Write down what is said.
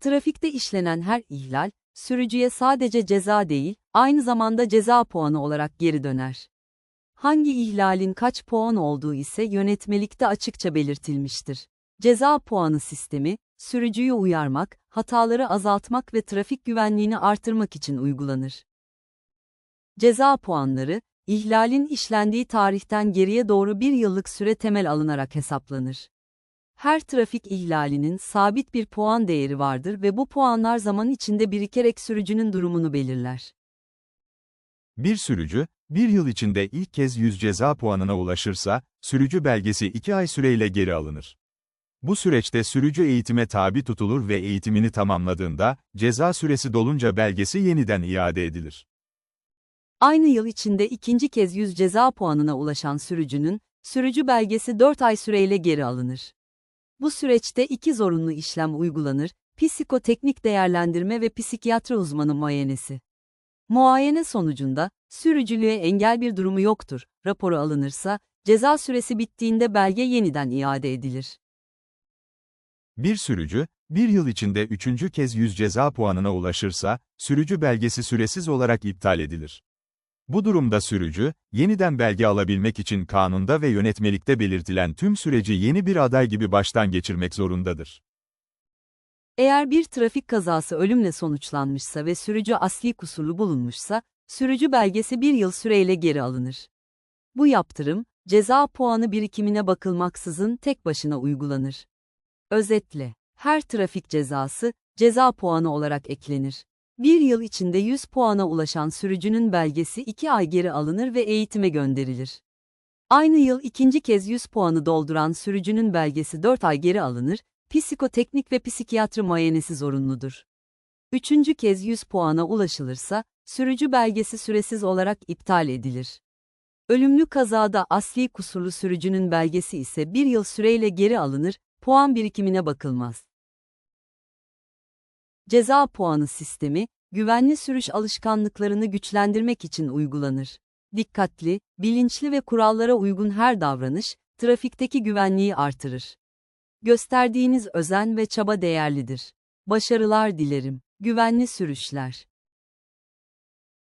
Trafikte işlenen her ihlal, sürücüye sadece ceza değil, aynı zamanda ceza puanı olarak geri döner. Hangi ihlalin kaç puan olduğu ise yönetmelikte açıkça belirtilmiştir. Ceza puanı sistemi, sürücüyü uyarmak, hataları azaltmak ve trafik güvenliğini artırmak için uygulanır. Ceza puanları, ihlalin işlendiği tarihten geriye doğru bir yıllık süre temel alınarak hesaplanır. Her trafik ihlalinin sabit bir puan değeri vardır ve bu puanlar zaman içinde birikerek sürücünün durumunu belirler. Bir sürücü, bir yıl içinde ilk kez 100 ceza puanına ulaşırsa, sürücü belgesi 2 ay süreyle geri alınır. Bu süreçte sürücü eğitime tabi tutulur ve eğitimini tamamladığında, ceza süresi dolunca belgesi yeniden iade edilir. Aynı yıl içinde ikinci kez 100 ceza puanına ulaşan sürücünün, sürücü belgesi 4 ay süreyle geri alınır. Bu süreçte iki zorunlu işlem uygulanır, psikoteknik değerlendirme ve psikiyatri uzmanı muayenesi. Muayene sonucunda, sürücülüğe engel bir durumu yoktur, raporu alınırsa, ceza süresi bittiğinde belge yeniden iade edilir. Bir sürücü, bir yıl içinde üçüncü kez 100 ceza puanına ulaşırsa, sürücü belgesi süresiz olarak iptal edilir. Bu durumda sürücü, yeniden belge alabilmek için kanunda ve yönetmelikte belirtilen tüm süreci yeni bir aday gibi baştan geçirmek zorundadır. Eğer bir trafik kazası ölümle sonuçlanmışsa ve sürücü asli kusurlu bulunmuşsa, sürücü belgesi bir yıl süreyle geri alınır. Bu yaptırım, ceza puanı birikimine bakılmaksızın tek başına uygulanır. Özetle, her trafik cezası, ceza puanı olarak eklenir. Bir yıl içinde 100 puana ulaşan sürücünün belgesi 2 ay geri alınır ve eğitime gönderilir. Aynı yıl ikinci kez 100 puanı dolduran sürücünün belgesi 4 ay geri alınır, psikoteknik ve psikiyatri muayenesi zorunludur. Üçüncü kez 100 puana ulaşılırsa, sürücü belgesi süresiz olarak iptal edilir. Ölümlü kazada asli kusurlu sürücünün belgesi ise bir yıl süreyle geri alınır, puan birikimine bakılmaz. Ceza puanı sistemi, güvenli sürüş alışkanlıklarını güçlendirmek için uygulanır. Dikkatli, bilinçli ve kurallara uygun her davranış, trafikteki güvenliği artırır. Gösterdiğiniz özen ve çaba değerlidir. Başarılar dilerim. Güvenli sürüşler.